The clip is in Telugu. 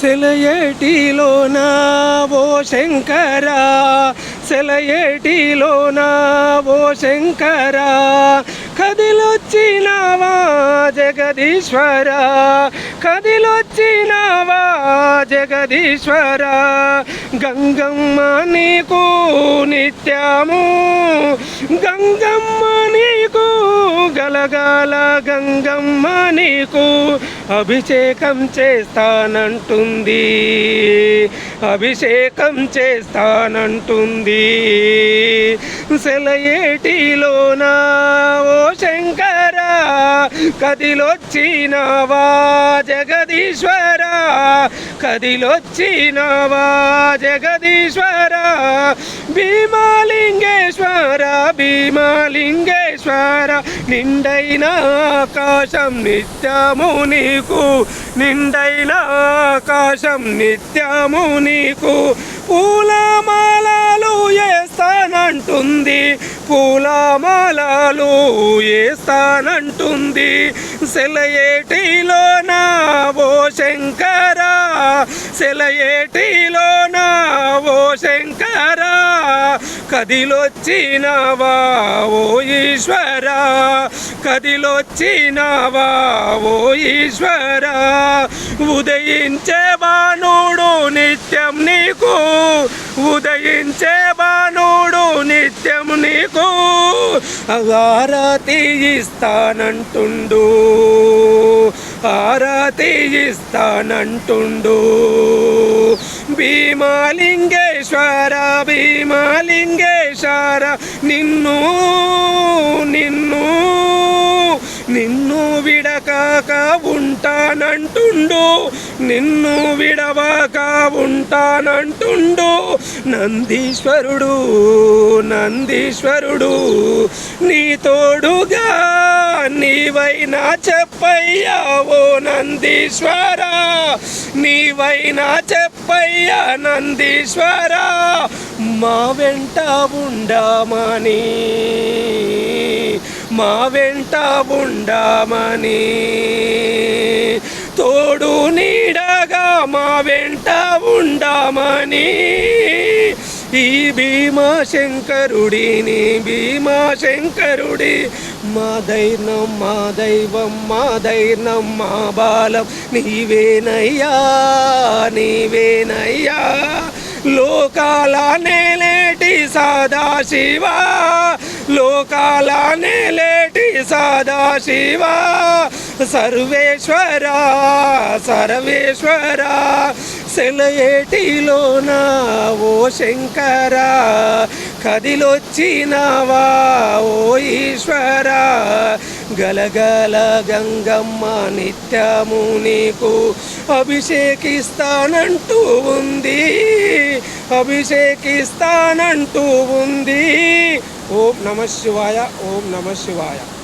సెలయేటిలోన? ఓ శంకరా సెలయేటిలోన? ఓ శంకరా కదిలొచ్చినావా జగదీశ్వరా? కదిలొచ్చినావా జగదీశ్వరా? గంగమ్మ నీకు నిత్యము గంగమ్మ నీకు గలగాల గంగమ్మ నీకు అభిషేకం చేస్తానంటుంది అభిషేకం చేస్తానంటుంది. సెలయేటిలోన కదిలొచ్చినవా జగదీశ్వర? కదిలొచ్చినవా జగదీశ్వర? భీమాలింగేశ్వర భీమాలింగేశ్వర నిండైన ఆకాశం నిత్యము నీకు నిండైన ఆకాశం నిత్యము నీకు. పూలమా వేస్తానంటుంది ఏస్తానంటుంది. సెలయేటిలో నా ఓ శంకరా? నా ఓ శంకరా? కదిలొచ్చినవా ఓ ఈశ్వరా? కదిలొచ్చినవా ఓ ఈశ్వరా? ఉదయించే బాణుడు నిత్యం నీకు? ఉదయించే బాణుడు నిత్యం ఆరతి ఇస్తానంటుండు. ఆరతి ఇస్తానంటుండు. భీమాలింగేశ్వర భీమాలింగేశ్వర నిన్ను నిన్ను నిన్ను విడకాక ఉంటు ఉంటానంటుండు. నిన్ను విడవాక ఉంటానంటుండు. నందీశ్వరుడు నందీశ్వరుడు నీ తోడుగా నీవైనా చెప్పయ్యా ఓ నందీశ్వరా. నీవైనా చెప్పయ్యా నందీశ్వరా. మా వెంట ఉండమని మా వెంట ఉండమని. మా వెంట ఉండమని. ఈ భీమా శంకరుడిని భీమా శంకరుడి మా ధైర్యం మా దైవం మా ధైర్యం మా బాలం నీవేనయ్యా నీవేనయ్యా. లోకాల నేలేటి సదాశివా లోకాల నేలేటి సదాశివా. సర్వేశ్వర సర్వేశ్వర సెలయేటిలోన ఓ శంకరా కదిలొచ్చినవా ఓ ఈశ్వరా గలగల గంగమ్మ నిత్యము నీకు అభిషేకిస్తానంటూ ఉంది అభిషేకిస్తానంటూ ఉంది. ఓం నమ శివాయ ఓం నమ శివాయ.